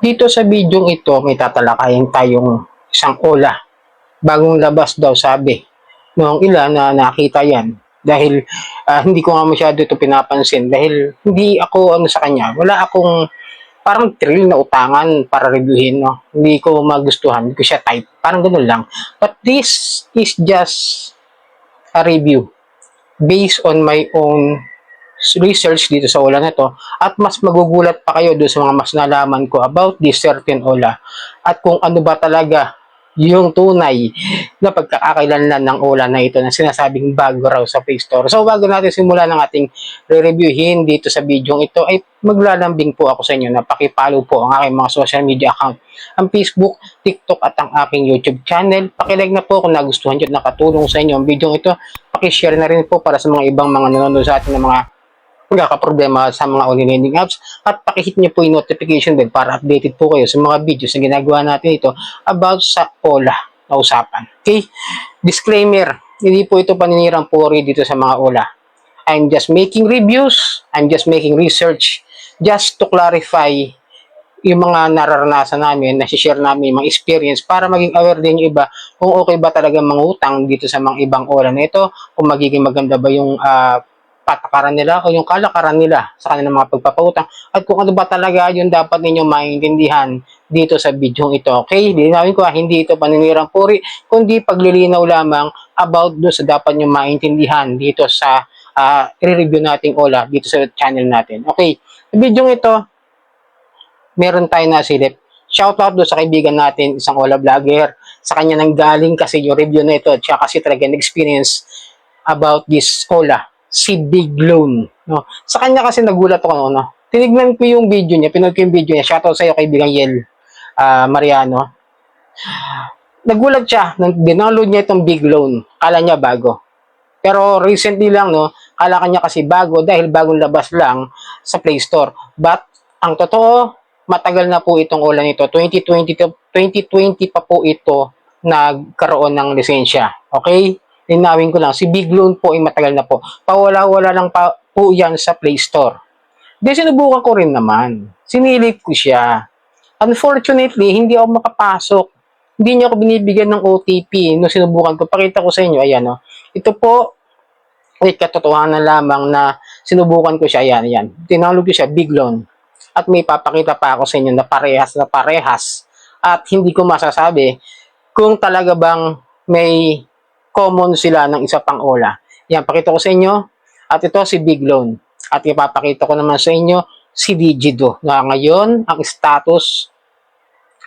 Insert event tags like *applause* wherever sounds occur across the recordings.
Dito sa video ito, may tatalakayin tayong isang ola. Bagong labas daw sabi. Noong ilan na nakita yan. Dahil ah, hindi ko nga masyado ito pinapansin. Dahil hindi ako ano sa kanya. Wala akong parang thrill na utangan para reviewin. No? Hindi ko magustuhan. Hindi ko siya type. Parang ganun lang. But this is just a review based on my own research dito sa ola na to at mas magugulat pa kayo doon sa mga mas nalaman ko about this certain ola at kung ano ba talaga yung tunay na pagkakakailanlan ng ola na ito na sinasabing bago raw sa Play Store. So bago natin simulan ng ating re-reviewin dito sa video ito ay maglalambing po ako sa inyo na pakipollow po ang aking mga social media account ang Facebook, TikTok at ang aking YouTube channel. Pakilike na po kung nagustuhan nyo at nakatulong sa inyo ang video ito. Pakishare na rin po para sa mga ibang mga nanonood sa atin ng mga nagkakaproblema sa mga online lending apps at pakihit niyo po yung notification bell para updated po kayo sa mga videos na ginagawa natin ito about sa OLA na usapan. Okay? Disclaimer, hindi po ito paninirang puri dito sa mga OLA. I'm just making reviews, I'm just making research just to clarify yung mga nararanasan namin, nasi-share namin yung mga experience para maging aware din yung iba kung okay ba talaga mangutang dito sa mga ibang ola na ito, kung magiging maganda ba yung ah, patakaran nila o yung kalakaran nila sa kanilang mga pagpapautang at kung ano ba talaga yung dapat ninyong maintindihan dito sa video ito. Okay? Linawin ko, ah, hindi ito paninirang puri, kundi paglilinaw lamang about doon sa dapat nyo maintindihan dito sa uh, i-review nating OLA dito sa channel natin. Okay, sa video ito, meron tayo na silip. Shoutout doon sa kaibigan natin, isang OLA vlogger. Sa kanya nang galing kasi yung review na ito, siya kasi talaga experience about this OLA, si Big Loan. No? Sa kanya kasi nagulat ako, no? Tinignan ko yung video niya, pinag ko yung video niya. Shoutout sa iyo kaibigan Yel ah, Mariano. Nagulat siya, nang dinownload niya itong Big Loan. Kala niya bago. Pero recently lang, no, kala kanya kasi bago dahil bagong labas lang sa Play Store. But, ang totoo, matagal na po itong ulan nito. 2020, to- 2020 pa po ito nagkaroon ng lisensya. Okay? Linawin ko lang, si Big Loan po ay matagal na po. Pawala-wala lang pa po yan sa Play Store. Di sinubukan ko rin naman. Sinilip ko siya. Unfortunately, hindi ako makapasok. Hindi niya ako binibigyan ng OTP no sinubukan ko. Pakita ko sa inyo, ayan o. Ito po, ay katotohanan lamang na sinubukan ko siya, ayan, ayan. Tinawag ko siya, big loan. At may papakita pa ako sa inyo na parehas na parehas. At hindi ko masasabi kung talaga bang may common sila ng isa pang ola. Yan, pakita ko sa inyo. At ito si Big Loan. At ipapakita ko naman sa inyo si Digido. Na ngayon, ang status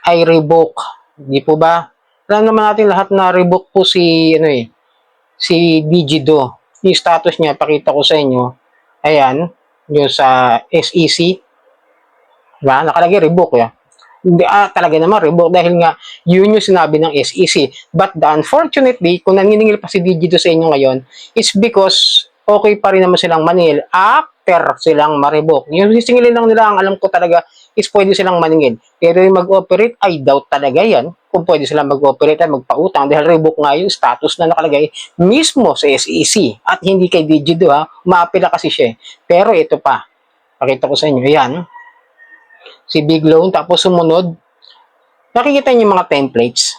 ay revoke. Hindi po ba? Alam naman natin lahat na revoke po si, ano eh, si Digido. Yung status niya, pakita ko sa inyo. Ayan, yung sa SEC. Diba? Nakalagay revoke ya. Ah, talaga naman revoke dahil nga yun yung sinabi ng SEC. But the unfortunately, kung naniningil pa si Digido sa inyo ngayon, is because okay pa rin naman silang maningil after silang ma-revoke. Yung sisingilin lang nila, ang alam ko talaga is pwede silang maningil. Pero yung mag-operate, I doubt talaga yan kung pwede silang mag-operate at magpautang dahil revoke nga yung status na nakalagay mismo sa SEC at hindi kay Digido ha. Maapila kasi siya. eh. Pero ito pa, pakita ko sa inyo, yan. Si Big Loan, tapos sumunod, nakikita niyo mga templates.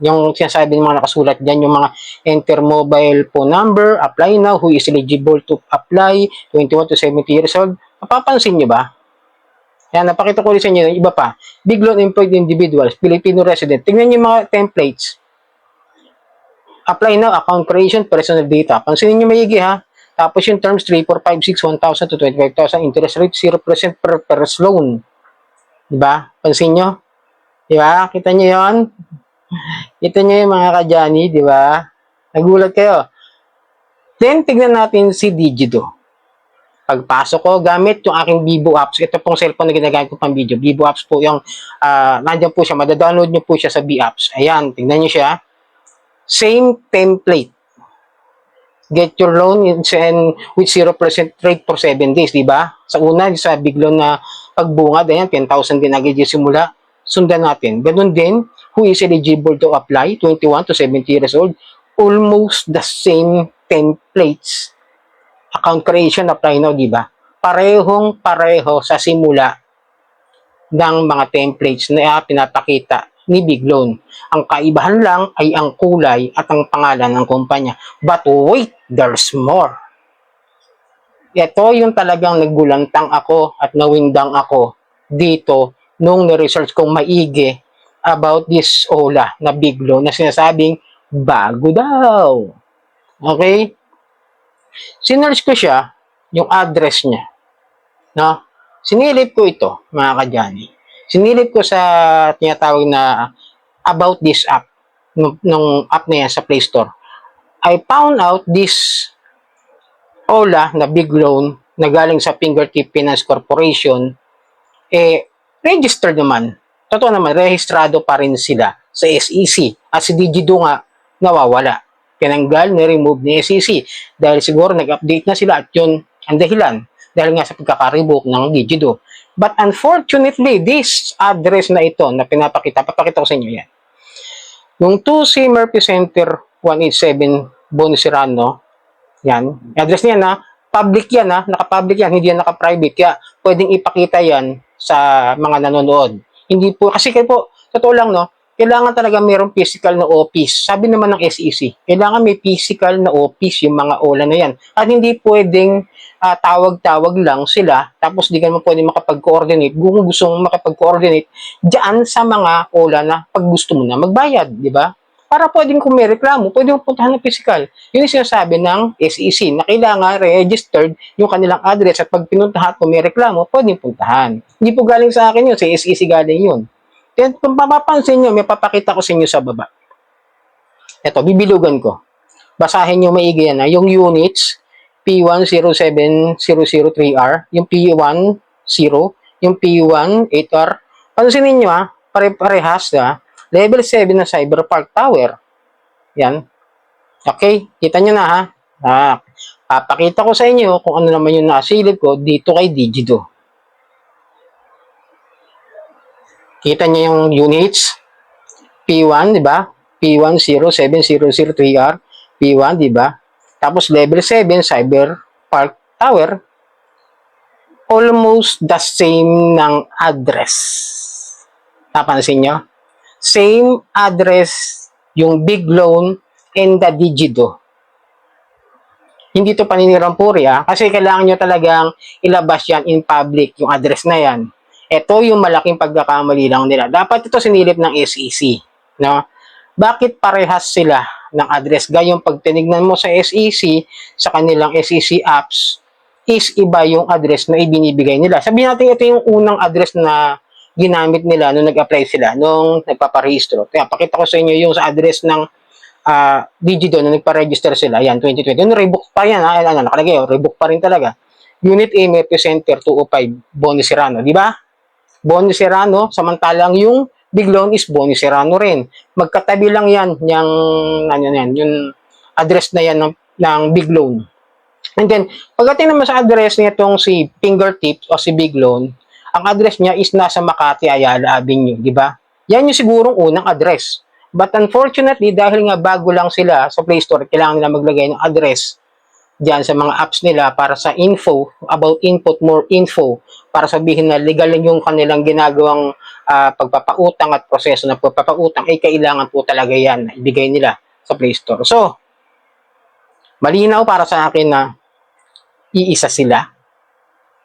Yung sinasabi ng mga nakasulat dyan, yung mga enter mobile phone number, apply now, who is eligible to apply, 21 to 70 years old. Mapapansin niyo ba? Yan, napakita ko rin sa inyo, yung iba pa. Big loan employed individuals, Filipino resident. Tingnan niyo yung mga templates. Apply now, account creation, personal data. Pansinin niyo maigi ha. Tapos yung terms 3, 4, 5, 6, 1,000 to 25,000, interest rate 0% per first loan. Diba? Pansin nyo? Diba? Kita nyo yon Kita nyo yung mga kadyani, di ba? Nagulat kayo. Then, tignan natin si Digido. Pagpasok ko, gamit yung aking Vivo apps. Ito pong cellphone na ginagamit ko pang video. Vivo apps po yung, uh, nandiyan po siya. Madadownload nyo po siya sa B-apps. Ayan, tignan nyo siya. Same template. Get your loan in, in, with 0% rate for 7 days, di ba? Sa una, sa big loan na pagbungad, ayan, 10,000 din agad yung simula. Sundan natin. Ganun din, who is eligible to apply, 21 to 70 years old, almost the same templates. Account creation, apply now, di ba? Parehong pareho sa simula. ng mga templates na pinapakita ni Big Loan. Ang kaibahan lang ay ang kulay at ang pangalan ng kumpanya. But wait, there's more. Ito yung talagang naggulantang ako at nawindang ako dito nung na-research kong maigi about this Ola na Big Loan na sinasabing bago daw. Okay? Sinearch ko siya, yung address niya. No? Sinilip ko ito, mga kadyani. Sinilip ko sa tinatawag na about this app, nung, nung app na yan sa Play Store. I found out this Ola na big loan na galing sa Fingertip Finance Corporation, eh, registered naman. Totoo naman, rehistrado pa rin sila sa SEC. At si Digido nga, nawawala. Tinanggal, ni-remove ni SEC. Dahil siguro nag-update na sila at yun ang dahilan. Dahil nga sa pagkakaribook ng Digido. But unfortunately, this address na ito na pinapakita, papakita ko sa inyo yan. Yung 2C Murphy Center 187 Boniserano, yan. Address niya na, public yan ha, naka-public yan, hindi yan naka-private. Kaya pwedeng ipakita yan sa mga nanonood. Hindi po, kasi kayo po, totoo lang no, kailangan talaga mayroong physical na office. Sabi naman ng SEC, kailangan may physical na office yung mga OLA na yan. At hindi pwedeng ah, tawag-tawag lang sila, tapos di ka naman pwedeng makapag-coordinate. Kung gusto mong makapag-coordinate, dyan sa mga OLA na pag gusto mo na magbayad, di ba? Para pwedeng kung may reklamo, pwede mo puntahan ng physical. Yun yung sinasabi ng SEC na kailangan registered yung kanilang address at pag pinuntahan kung may reklamo, pwedeng puntahan. Hindi po galing sa akin yun, sa SEC galing yun. Then, kung mapapansin nyo, may papakita ko sa inyo sa baba. Ito, bibilugan ko. Basahin nyo maigi yan. Ha? Yung units, P107003R, yung P10, yung P18R. Pansinin nyo ha, pare-parehas ha. Level 7 na Cyber Park Tower. Yan. Okay, kita nyo na ha. Ah, papakita ko sa inyo kung ano naman yung nasilip ko dito kay Digido. Kita niyo yung units. P1, di ba? P107003R. P1, di ba? Tapos level 7, Cyber Park Tower. Almost the same ng address. Napansin nyo? Same address yung big loan and the Digido. Hindi to paninirang puri ah, kasi kailangan nyo talagang ilabas yan in public, yung address na yan. Ito yung malaking pagkakamali lang nila. Dapat ito sinilip ng SEC. No? Bakit parehas sila ng address? Gayong pag tinignan mo sa SEC, sa kanilang SEC apps, is iba yung address na ibinibigay nila. Sabihin natin ito yung unang address na ginamit nila nung nag-apply sila, nung nagpaparehistro. Kaya pakita ko sa inyo yung sa address ng uh, Digido na nagpa-register sila. Yan, 2020. Yung rebook pa yan, ha? Ano, nakalagay, oh, rebook pa rin talaga. Unit A, Mepio Center 205, Boni Serrano. Di ba? Boni Serrano, samantalang yung big loan is Boni Serrano rin. Magkatabi lang yan, yung, ano yan, yung address na yan ng, ng big loan. And then, pagdating naman sa address nitong si Fingertips o si Big Loan, ang address niya is nasa Makati Ayala Avenue, di ba? Yan yung sigurong unang address. But unfortunately, dahil nga bago lang sila sa Play Store, kailangan nila maglagay ng address diyan sa mga apps nila para sa info, about input, more info, para sabihin na legal yung kanilang ginagawang uh, pagpapautang at proseso ng pagpapautang, ay kailangan po talaga yan na ibigay nila sa Play Store. So, malinaw para sa akin na iisa sila.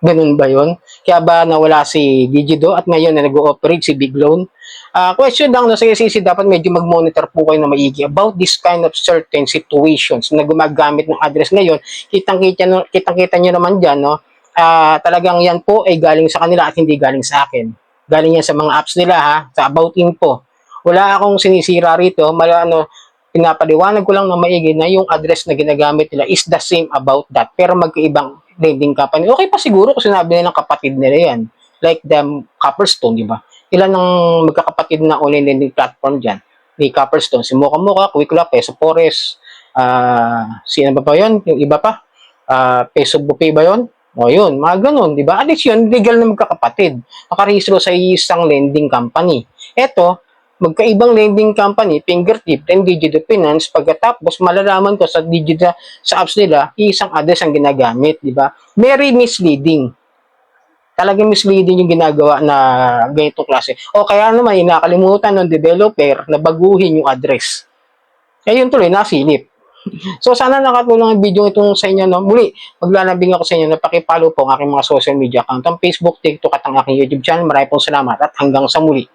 Ganun ba yon? Kaya ba nawala si Digido at ngayon na nag-ooperate si Big Loan? Uh, question lang na sa SEC, dapat medyo mag-monitor po kayo na maigi about this kind of certain situations na gumagamit ng address ngayon. Kitang-kita kitang-kita nyo naman dyan, no? Uh, talagang yan po ay galing sa kanila at hindi galing sa akin. Galing yan sa mga apps nila, ha? Sa About Info. Wala akong sinisira rito. Mala, ano, pinapaliwanag ko lang na maigi na yung address na ginagamit nila is the same about that. Pero magkaibang lending company. Okay pa siguro kung sinabi nilang kapatid nila yan. Like the Copperstone, di ba? Ilan ang magkakapatid na online lending platform dyan? Ni Copperstone, si Mocha Mocha, Quickla, Peso Forest, uh, sino ba ba yun? Yung iba pa? Uh, Peso Bouquet ba yun? O yun, mga ganun, di ba? At least yun, legal na magkakapatid. Nakarehistro sa isang lending company. Ito, magkaibang lending company, Fingertip, and Digital Finance, pagkatapos malalaman ko sa digital sa apps nila, isang address ang ginagamit, di ba? Very misleading. talagang misleading yung ginagawa na ganitong klase. O kaya naman, inakalimutan ng developer na baguhin yung address. Kaya yun tuloy, nasilip. *laughs* So sana nakatulong ang video itong sa inyo. No? Muli, maglalambing ako sa inyo na pakipollow po ang aking mga social media account. Ang Facebook, TikTok at ang aking YouTube channel. Maraming pong salamat at hanggang sa muli.